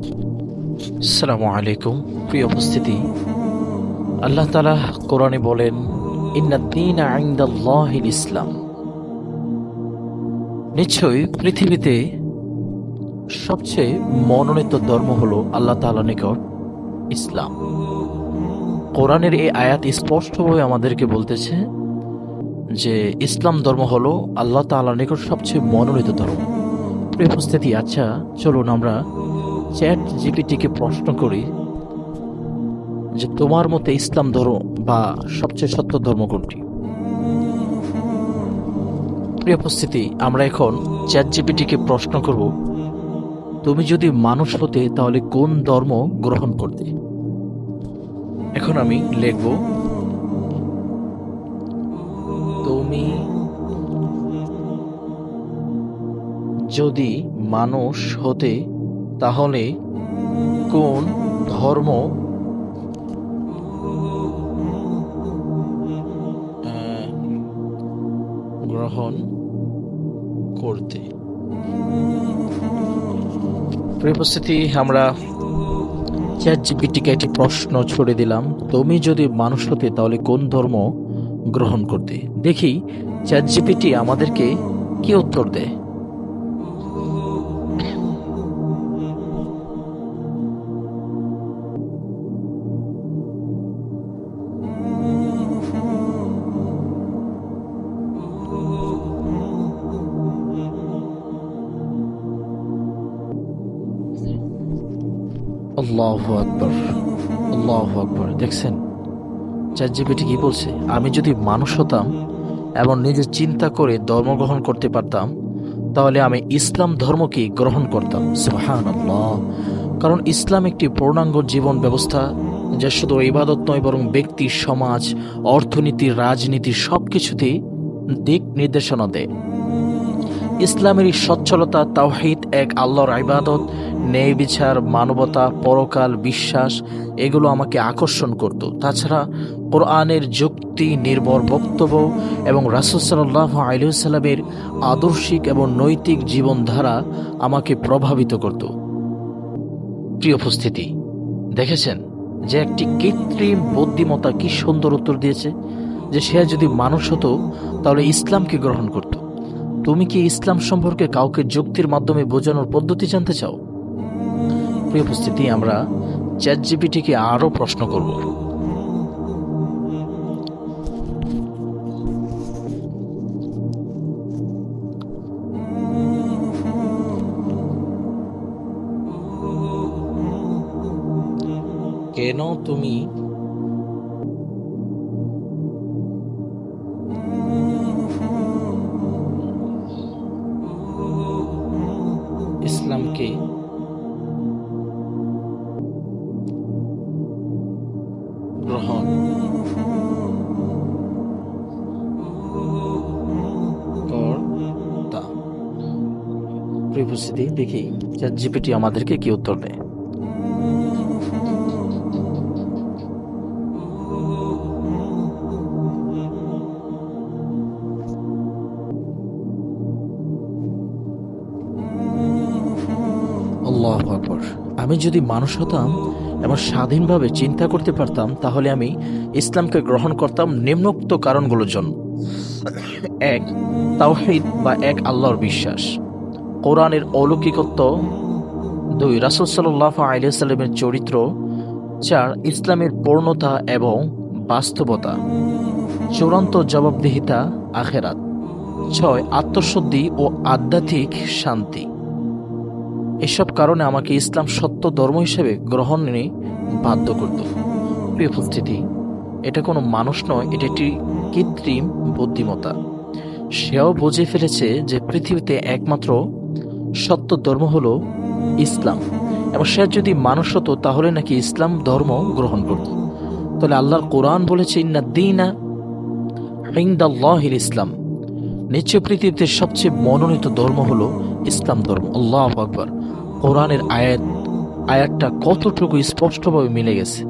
আসসালামু আলাইকুম, প্রিয় উপস্থিতি। আল্লাহ তালা কোরআনে বলেন ইন্নাদ্দিন আইন্দাল্লাহিল ইসলাম। নিশ্চয়ই পৃথিবীতে সবচেয়ে মনোনীত ধর্ম হল আল্লাহ তাআলা নিকট ইসলাম। কোরআনের এই আয়াত স্পষ্টভাবে আমাদেরকে বলতেছে যে, ইসলাম ধর্ম হল আল্লাহ তাআলার নিকট সবচেয়ে মনোনীত ধর্ম। প্রিয় উপস্থিতি আচ্ছা চলুন আমরা চ্যাট জিপিটিকে প্রশ্ন করি যে তোমার মতে ইসলাম ধর্ম বা সবচেয়ে সত্য ধর্ম কোনটি? প্রিয় উপস্থিতি, আমরা এখন চ্যাট জিপিটিকে প্রশ্ন করব, তুমি যদি মানুষ হতে তাহলে কোন ধর্ম গ্রহণ করতে? এখন আমি লিখব, তুমি যদি মানুষ হতে তাহলে কোন ধর্ম গ্রহণ করতে? উপস্থিতি, আমরা চ্যাট জিপিটিকে একটি প্রশ্ন ছড়ে দিলাম। তুমি যদি মানুষ হতে, তাহলে কোন ধর্ম গ্রহণ করতে? দেখি চ্যাট জিপিটি আমাদেরকে কি উত্তর দেয়? দেখছেন? চ্যাট জিপিটি কি বলছে? আমি যদি মানুষ হতাম এবং নিজে চিন্তা করে ধর্ম গ্রহণ করতে পারতাম, তাহলে আমি ইসলাম ধর্মকে গ্রহণ করতাম। কারণ ইসলাম একটি পূর্ণাঙ্গ জীবন ব্যবস্থা, যা শুধু ইবাদত নয়, বরং ব্যক্তি, সমাজ, অর্থনীতি, রাজনীতি সব কিছুতেই দিক নির্দেশনা দেয়। ইসলামের সচ্ছলতা, তাওহিদ এক আল্লাহর ইবাদত, ন্যায় বিচার, মানবতা, পরকাল, বিশ্বাস, এগুলো আমাকে আকর্ষণ করত। তাছাড়া কোরআনের যুক্তি, নির্ভর বক্তব্য এবং রাসুসাল্লাহ আলহিসাল্লামের আদর্শিক এবং নৈতিক জীবনধারা আমাকে প্রভাবিত করত। প্রিয় উপস্থিতি, দেখেছেন যে একটি কৃত্রিম বুদ্ধিমত্তা কি সুন্দর উত্তর দিয়েছে? যে সে যদি মানুষ হতো, তাহলে ইসলামকে গ্রহণ করত। তুমি কি ইসলাম সম্পর্কে কাউকে যুক্তির মাধ্যমে বোঝানোর পদ্ধতি জানতে চাও? প্রিয় উপস্থিতি, আমরা চ্যাট জিপিটিকে আরও প্রশ্ন করব। কেন তুমি প্রিয় উপস্থিতি দেখি চ্যাট জিপিটি আমাদেরকে কি উত্তর দেয়। আমি যদি মানুষ হতাম এবং স্বাধীনভাবে চিন্তা করতে পারতাম, তাহলে আমি ইসলামকে গ্রহণ করতাম নিম্নোক্ত কারণগুলোর জন্য। এক, তাওহিদ বা এক আল্লাহর বিশ্বাস। কোরআনের অলৌকিকত্ব। দুই, রাসুল সাল্লাহ আলিয়াল্লামের চরিত্র, চার, ইসলামের পূর্ণতা এবং বাস্তবতা। চূড়ান্ত জবাবদিহিতা, আখেরাত। ছয়, আত্মশুদ্ধি ও আধ্যাত্মিক শান্তি। এসব কারণে আমাকে ইসলাম সত্য ধর্ম হিসেবে গ্রহণে বাধ্য করত। উপস্থিতি, এটা কোনো মানুষ নয়, এটা একটি কৃত্রিম বুদ্ধিমত্তা। সেও বুঝে ফেলেছে যে পৃথিবীতে একমাত্র সত্য ধর্ম হল ইসলাম। এবং সে যদি মানুষ হতো, তাহলে নাকি ইসলাম ধর্ম গ্রহণ করত। তাহলে আল্লাহর কোরআন বলেছে, ইন্না দিনা হিন্দাল্লাহিল ইসলাম। নিশ্চয় পৃথিবীতে সবচেয়ে মনোনীত ধর্ম হলো ইসলাম ধর্ম। আল্লাহ আকবর। কোরআনের আয়াত, আয়াতটা কতটুকু স্পষ্টভাবে মিলে গেছে?